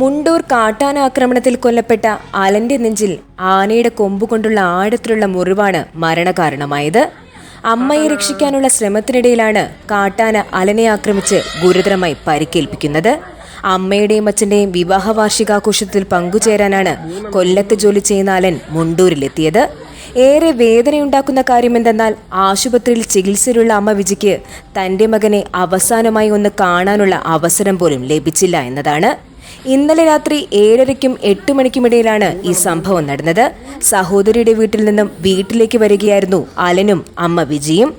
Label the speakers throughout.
Speaker 1: മുണ്ടൂർ കാട്ടാനാക്രമണത്തിൽ കൊല്ലപ്പെട്ട അലന്റെ നെഞ്ചിൽ ആനയുടെ കൊമ്പുകൊണ്ടുള്ള ആഴത്തിലുള്ള മുറിവാണ് മരണകാരണമായത്. അമ്മയെ രക്ഷിക്കാനുള്ള ശ്രമത്തിനിടയിലാണ് കാട്ടാന അലനെ ആക്രമിച്ച് ഗുരുതരമായി പരിക്കേൽപ്പിക്കുന്നത്. അമ്മയുടെയും അച്ഛന്റെയും വിവാഹ വാർഷികാഘോഷത്തിൽ പങ്കുചേരാനാണ് കൊല്ലത്ത് ജോലി ചെയ്യുന്ന അലൻ മുണ്ടൂരിലെത്തിയത്. ഏറെ വേദനയുണ്ടാക്കുന്ന കാര്യമെന്തെന്നാൽ ആശുപത്രിയിൽ ചികിത്സയിലുള്ള അമ്മ വിജിക്ക് തന്റെ മകനെ അവസാനമായി ഒന്ന് കാണാനുള്ള അവസരം പോലും ലഭിച്ചില്ല എന്നതാണ്. ഇന്നലെ രാത്രി ഏഴരയ്ക്കും എട്ട് മണിക്കുമിടയിലാണ് ഈ സംഭവം നടന്നത്. സഹോദരിയുടെ വീട്ടിൽ നിന്നും വീട്ടിലേക്ക് വരികയായിരുന്നു അലനും അമ്മ വിജിയും.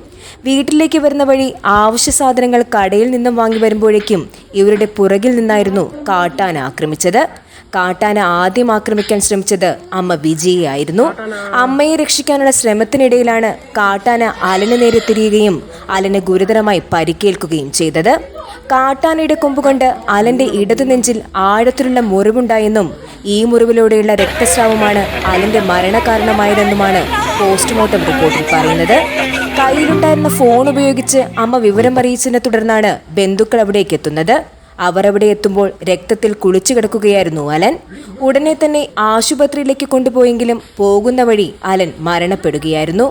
Speaker 1: വീട്ടിലേക്ക് വരുന്ന വഴി ആവശ്യ സാധനങ്ങൾ കടയിൽ നിന്നും വാങ്ങി വരുമ്പോഴേക്കും ഇവരുടെ പുറകിൽ നിന്നായിരുന്നു കാട്ടാന ആക്രമിച്ചത്. കാട്ടാന ആദ്യം ആക്രമിക്കാൻ ശ്രമിച്ചത് അമ്മ വിജയായിരുന്നു അമ്മയെ രക്ഷിക്കാനുള്ള ശ്രമത്തിനിടയിലാണ് കാട്ടാന അലന് നേരെ തിരിയുകയും അലന് ഗുരുതരമായി പരിക്കേൽക്കുകയും ചെയ്തത്. കാട്ടാനയുടെ കൊമ്പുകൊണ്ട് അലന്റെ ഇടതു നെഞ്ചിൽ ആഴത്തിലുള്ള മുറിവുണ്ടായെന്നും ഈ മുറിവിലൂടെയുള്ള രക്തസ്രാവമാണ് അലന്റെ മരണകാരണമായതെന്നുമാണ് പോസ്റ്റ്മോർട്ടം റിപ്പോർട്ടിൽ പറയുന്നത്. കയ്യിലുണ്ടായിരുന്ന ഫോൺ ഉപയോഗിച്ച് അമ്മ വിവരം അറിയിച്ചതിനെ തുടർന്നാണ് ബന്ധുക്കൾ അവിടേക്ക് എത്തുന്നത്. അവർ അവിടെ എത്തുമ്പോൾ രക്തത്തിൽ കുളിച്ചു കിടക്കുകയായിരുന്നു അലൻ. ഉടനെ തന്നെ ആശുപത്രിയിലേക്ക് കൊണ്ടുപോയെങ്കിലും പോകുന്ന വഴി അലൻ മരണപ്പെടുകയായിരുന്നു.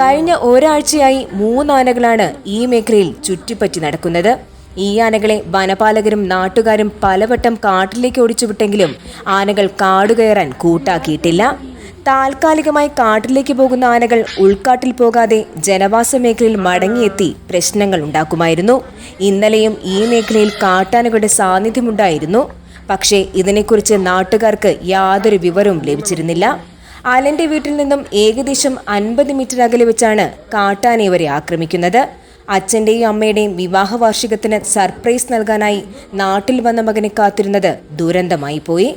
Speaker 1: കഴിഞ്ഞ ഒരാഴ്ചയായി മൂന്നാനകളാണ് ഈ മേഖലയിൽ ചുറ്റിപ്പറ്റി നടക്കുന്നത്. ഈ ആനകളെ വനപാലകരും നാട്ടുകാരും പലവട്ടം കാട്ടിലേക്ക് ഓടിച്ചുവിട്ടെങ്കിലും ആനകൾ കാടുകയറാൻ കൂട്ടാക്കിയിട്ടില്ല. താൽക്കാലികമായി കാട്ടിലേക്ക് പോകുന്ന ആനകൾ ഉൾക്കാട്ടിൽ പോകാതെ ജനവാസ മേഖലയിൽ മടങ്ങിയെത്തി പ്രശ്നങ്ങൾ ഉണ്ടാക്കുമായിരുന്നു. ഇന്നലെയും ഈ മേഖലയിൽ കാട്ടാനകളുടെ സാന്നിധ്യമുണ്ടായിരുന്നു. പക്ഷേ ഇതിനെക്കുറിച്ച് നാട്ടുകാർക്ക് യാതൊരു വിവരവും ലഭിച്ചിരുന്നില്ല. അലന്റെ വീട്ടിൽ നിന്നും ഏകദേശം അൻപത് മീറ്റർ അകലെ വെച്ചാണ് കാട്ടാന ഇവരെ ആക്രമിക്കുന്നത്. അച്ഛന്റെയും അമ്മയുടെയും വിവാഹ വാർഷികത്തിന് സർപ്രൈസ് നൽകാനായി നാട്ടിൽ വന്ന മകനെ കാത്തിരുന്നത് ദുരന്തമായി പോയി.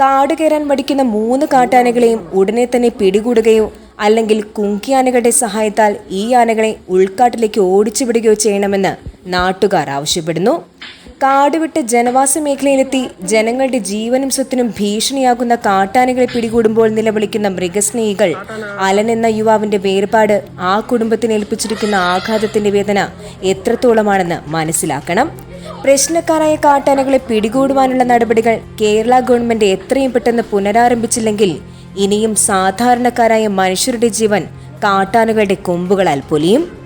Speaker 1: കാട് കയറാൻ മടിക്കുന്ന മൂന്ന് കാട്ടാനകളെയും ഉടനെ തന്നെ പിടികൂടുകയോ അല്ലെങ്കിൽ കുങ്കിയാനകളുടെ സഹായത്താൽ ഈ ആനകളെ ഉൾക്കാട്ടിലേക്ക് ഓടിച്ചുവിടുകയോ ചെയ്യണമെന്ന് നാട്ടുകാർ ആവശ്യപ്പെടുന്നു. കാട് വിട്ട് ജനവാസ മേഖലയിലെത്തി. ജനങ്ങളുടെ ജീവനും സ്വത്തിനും ഭീഷണിയാകുന്ന കാട്ടാനകളെ പിടികൂടുമ്പോൾ നിലവിളിക്കുന്ന മൃഗസ്നേഹികൾ. അലൻ എന്ന യുവാവിന്റെ വേർപാട് ആ കുടുംബത്തിന് ഏൽപ്പിച്ചിരിക്കുന്ന ആഘാതത്തിന്റെ വേദന എത്രത്തോളമാണെന്ന് മനസ്സിലാക്കണം. പ്രശ്നക്കാരായ കാട്ടാനകളെ പിടികൂടുവാനുള്ള നടപടികൾ കേരള ഗവൺമെന്റ് എത്രയും പെട്ടെന്ന് പുനരാരംഭിച്ചില്ലെങ്കിൽ ഇനിയും സാധാരണക്കാരായ മനുഷ്യരുടെ ജീവൻ കാട്ടാനകളുടെ കൊമ്പുകളാൽ പൊലിയും.